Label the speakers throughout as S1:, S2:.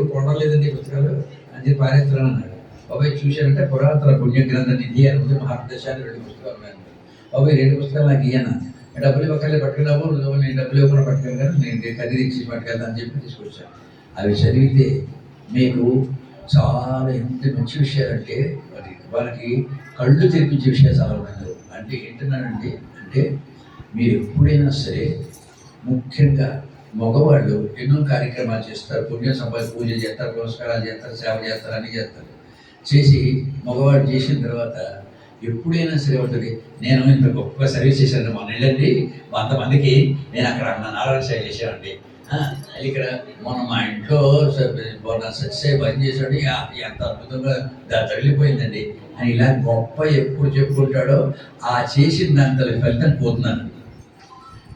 S1: ఎవరు కొనలేదండి ఈ పుస్తకాలు అని చెప్పి పారేస్తున్నాను అన్నాడు. బాబాయ్ చూశారంటే పురాతన పుణ్య గ్రంథ నిధి అని ఉంది మహాదశాన్ని రెండు పుస్తకాలు ఉన్నాయి బాబాయ్ రెండు పుస్తకాలు నాకు ఇయ్యనా డబ్బులు ఇవ్వకలే పట్టుకున్నాము నువ్వు నేను డబ్బులు ఇవ్వకుండా పట్టుకెళ్ళాను నేను కదిరించి పట్టుకెళ్తాను అని చెప్పి తీసుకొచ్చాను అవి చదివితే మీకు చాలా ఎంత మంచి విషయాలంటే మరి వాళ్ళకి కళ్ళు తెరిపించే విషయాలు చాలా ఉన్నాయి. అంటే ఏంటన్నానండి అంటే మీరు ఎప్పుడైనా సరే ముఖ్యంగా మగవాళ్ళు ఎన్నో కార్యక్రమాలు చేస్తారు పుణ్యం సంపాద పూజ చేస్తారు పురస్కారాలు చేస్తారు సేవ చేస్తారు అన్ని చేస్తారు. చేసి మగవాడు చేసిన తర్వాత ఎప్పుడైనా సరే ఉంటుంది నేను ఇంత గొప్ప సర్వీస్ చేశాను మా వెళ్ళండి అంతమందికి నేను అక్కడ నా నారాయణ సేవ చేశానండి. ఇక్కడ మొన్న మా ఇంట్లో స- మొన్న సత్యసాయి బంద్ చేశాడు ఎంత అద్భుతంగా దా తగిలిపోయిందండి. అని ఇలా గొప్ప ఎప్పుడు చెప్పుకుంటాడో ఆ చేసిన దాంతో ఫలితం పోతున్నాను.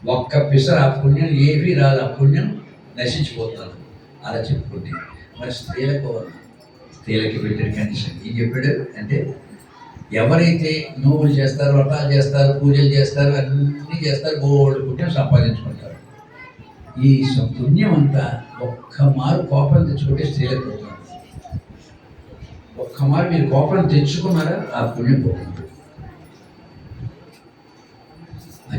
S1: ఒక్క పిసర ఆ పుణ్యం ఏమీ రాదు ఆ పుణ్యం నశించిపోతాను అలా చెప్పుకుంటే మరి స్త్రీలకు స్త్రీలకి పెట్టిన కండిషన్. ఏం చెప్పాడు? అంటే ఎవరైతే నోవులు చేస్తారు వ్రతాలు చేస్తారు పూజలు చేస్తారు అన్నీ చేస్తారు బోల్డ్ పుణ్యం సంపాదించుకుంటారు. ఈ పుణ్యం అంతా ఒక్క మారు కోపం తెచ్చుకుంటే స్త్రీలకు పోతుంది. ఒక్క మారు మీరు కోపం తెచ్చుకున్నారా ఆ పుణ్యం పోతుంది.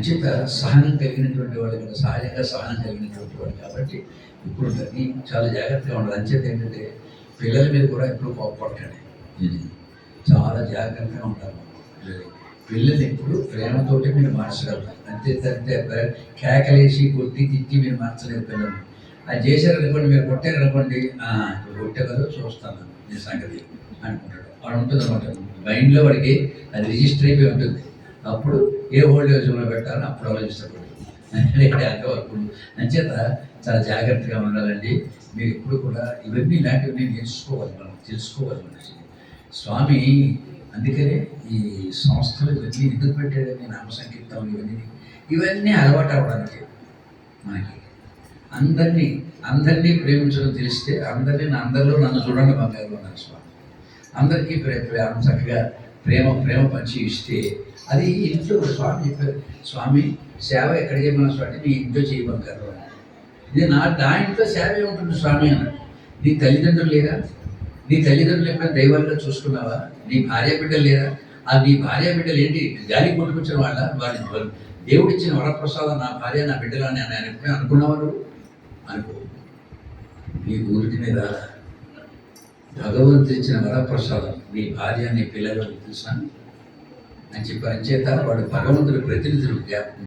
S1: అంచేత సహనం కలిగినటువంటి వాళ్ళు కదా సహజంగా సహనం కలిగినటువంటి వాళ్ళు. కాబట్టి ఇప్పుడు చాలా జాగ్రత్తగా ఉండాలి. అంచేత ఏంటంటే పిల్లల మీద కూడా ఎప్పుడు కోపపడకండి. చాలా జాగ్రత్తగా ఉండాలి. పిల్లలు పిల్లలు ఎప్పుడు ప్రేమతోటి మీరు మార్చగలరు అంతే తప్పితే కేకలేసి కొట్టి తిట్టి మీరు మార్చలేరు పిల్లలు. అది చేశారనుకోండి మీరు కొట్టారనుకోండి "ఆ, ఇప్పుడు కొట్టే కదా చూస్తాను నీ సంగతి అనుకుంటాడు. వాడు ఉంటుంది అనమాట మైండ్లో వాడికి అది రిజిస్టర్ అయిపోయి ఉంటుంది. అప్పుడు ఏ ఓల్డ్ ఏజ్లో పెట్టాలని అప్పుడు ఆలోచిస్తాడు అంతవరకు అంచేత చాలా జాగ్రత్తగా ఉండాలండి. మీరు ఎప్పుడు కూడా ఇవన్నీ ఇలాంటివన్నీ నేర్చుకోవాలి మనం తెలుసుకోవాలి మనిషి స్వామి అందుకనే ఈ సంస్థలు ఇవన్నీ ఎందుకు పెట్టాడని నామ సంకీర్తం ఇవన్నీ ఇవన్నీ అలవాటు అవ్వడానికి మనకి. అందరినీ అందరినీ ప్రేమించడం తెలిస్తే అందరినీ నా అందరిలో నన్ను చూడండి బంగారు అన్నారు స్వామి. అందరికీ ప్రే ప్రేమ చక్కగా ప్రేమ ప్రేమ పంచి ఇస్తే అది ఇంట్లో స్వామి చెప్పారు స్వామి సేవ ఎక్కడ చేయమన్నా స్వామి? నీ ఇంట్లో చేయబంగారు ఇది నా నా ఇంట్లో సేవ ఏముంటుంది స్వామి అన్నాడు. నీ తల్లిదండ్రులు లేరా? నీ తల్లిదండ్రులు ఎప్పుడైనా దైవాలుగా చూసుకున్నావా? నీ భార్య బిడ్డలు లేరా? ఆ నీ భార్య బిడ్డలు ఏంటి? గాలి కొట్టుకొచ్చిన వాళ్ళ? వారి దేవుడిచ్చిన వరప్రసాదం నా భార్య నా బిడ్డలు అని ఆయన ఎప్పుడైనా అనుకున్నావా అనుకో. నీ ఊరికి మీద భగవంతు ఇచ్చిన వరప్రసాదం నీ భార్య నీ పిల్లలు చూసాను అని చెప్పి అంచేత వాడు భగవంతుడి ప్రతినిధులు జ్ఞాపకం